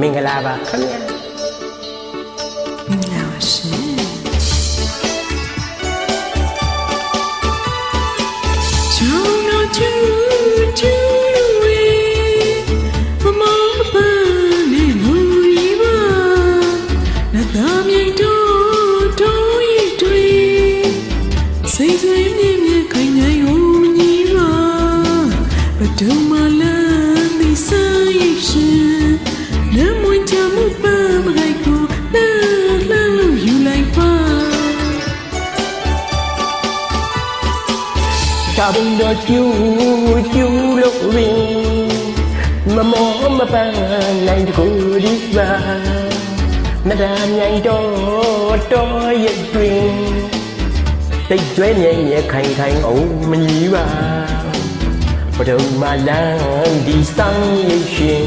မင်္ဂလာပါခင်ဗျာမင်္ဂလာပါရှင်ချောင်းတော့ချူချူဝေမမပန်းနေလူရီပါနတ်သားမြိတ်တို့တို့ရည်တွေစိတ်စိမ်မြင့်မြင့်ခိုင်နိုင်ဟိုမကြီးပါဘဒုံမလာ တာဘုံတော်ကျူကျူလို့ရင်မမောမပန်းနိုင်တကူဒီပါမဒမ်းမြိုင်တော့တော်ရဲ့တွင်တိတ်ကျွဲမြဲမြဲခိုင်ခိုင်အောင်မကြီးပါပဒုံမလန်းဒီဆောင်ရဲ့ရှင်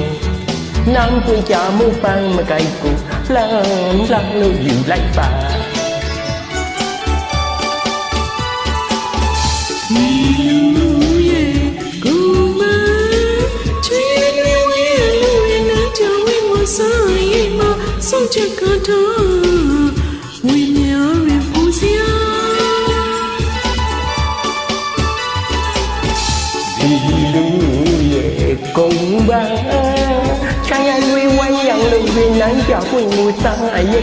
နမ်းပွင့်ကြမှုပန်းမကြိုက်ကူလှမ်းလှမ်းလို့ယူလိုက်ပါ မဆုံးချက်ကတော့ဝိညာဉ်ရပူစရာဒီလူရဲ့ကုံပါချမ်းရရွေးဝိုင်းយ៉ាងလူပင်နိုင်ကြပွင့်မူစားအရိ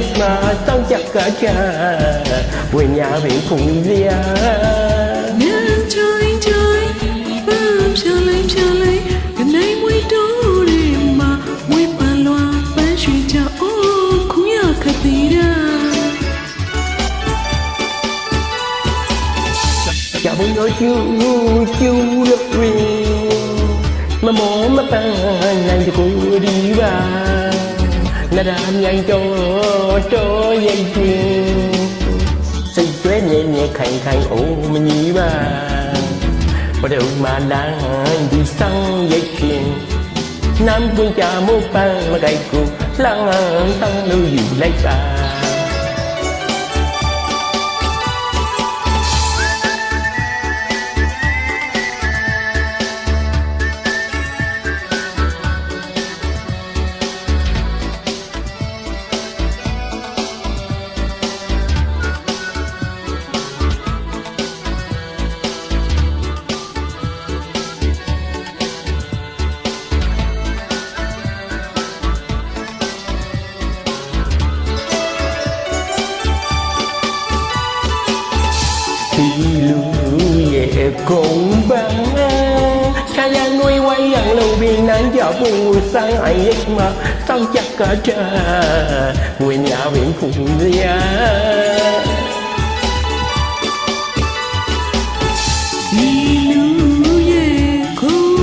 ရခတိရာကြဘုံတို့ကျူကျူလို့ရင်မမောမပန်းနိုင်တကူဒီပါနဒာမြိုင်တော့တော်ရဲ့တွင်စိတ်ကျွဲမြဲမြဲခိုင်ခိုင်အိုးမကြီးပါဘဒုမာလန်ဒီဆောင်ရိတ်ခင်နမ်ပွင့်ကြမှုပန်းမကြိုက်ကူ လှမ်းဆောင်လို့ယူ ရဲ့ကုံပန်းချာရနွေဝိုင်းရံလုံးပင်နိုင်ကြပူဆိုင်အိုင်ရိတ်မှာစောင့်ကြကကြဝိညာဉ်ပင်ဖူစရာဒီလူရဲ့ကို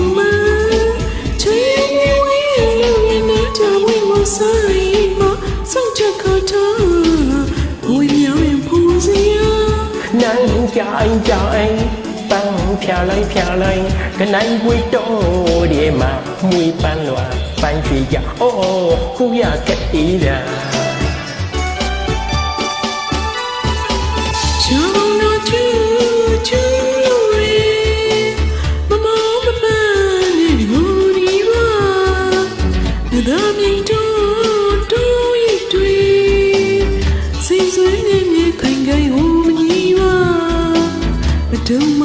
ဖြာလိုက်ဖြာလိုက်ကနိုင်ပွေတော့ဒီမှာမွေပန်းလွာပန်းချီကြအိုးခုရကတိရာချောင်းတော့ချူချူလို့ရဲမမမပန်းနေကိုဒီပါဒါမြင်တော့တို့ရတွေစိတ်ဆွေးနေမြေခိုင်ခိုင်ဟိုမကြီးပါဘဒုံမ